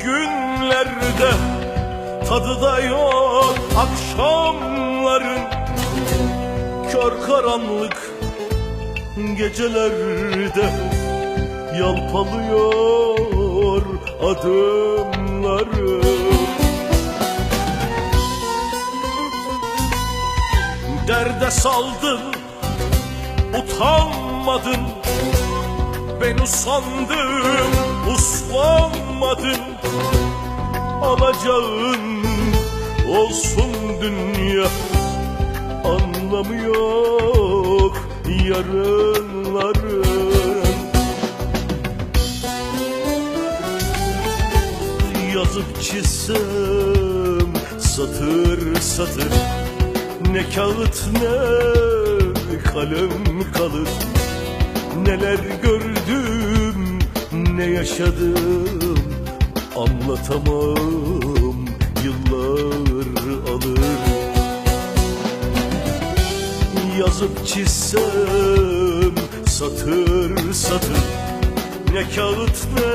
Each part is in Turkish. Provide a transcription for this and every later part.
günlerde Tadı da yok akşamların Kör karanlık gecelerde Yalpalıyor adımlarım Derde saldım, utanmadım Ben usandım, uslu Alacağın olsun dünya Anlamı yok yarınların. Yazıp çizsem satır satır Ne kağıt ne kalem kalır. Neler gördüm ne yaşadım Anlatamam yıllar alır. Yazıp çizsem satır satır Ne kağıt ne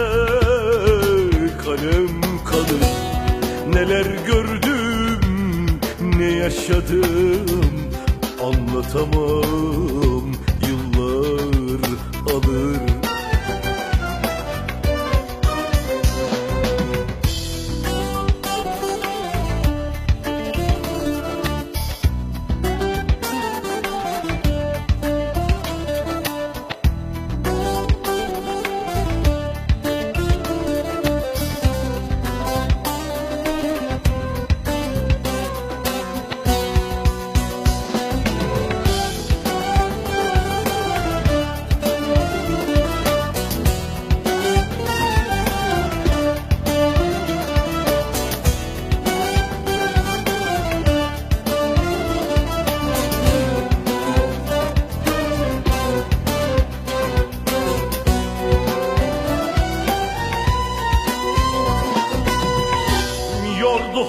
kalem kalır. Neler gördüm ne yaşadım Anlatamam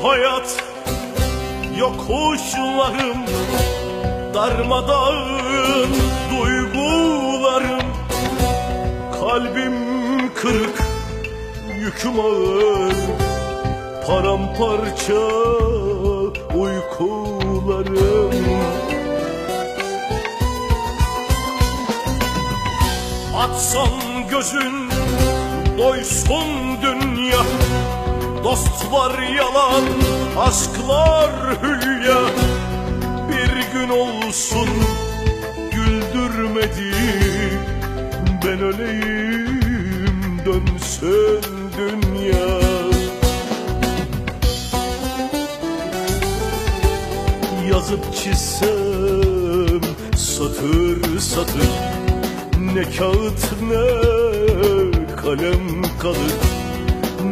hayat yokuşlarım Darmadağın duygularım. Kalbim kırık yüküm ağır Paramparça uykularım. Atsan gözün doysun dünya Dost var yalan, aşklar hülya. Bir gün olsun güldürmedi Ben öleyim dönsün dünya. Yazıp çizsem satır satır Ne kağıt ne kalem kalır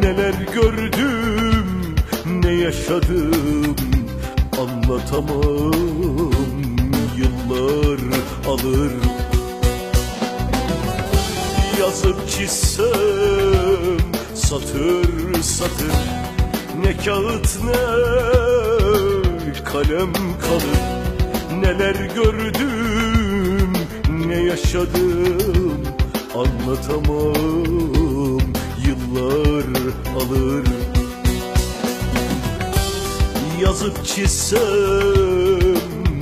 Neler gördüm ne yaşadım Anlatamam. Yıllar alır. Yazıp çizsem satır satır. Ne kağıt ne kalem kalır. Neler gördüm ne yaşadım Anlatamam yıllar alır. Yazıp çizsem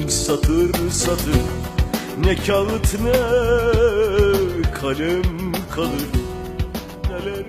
satır satır Ne kağıt ne kalem kalır. Neler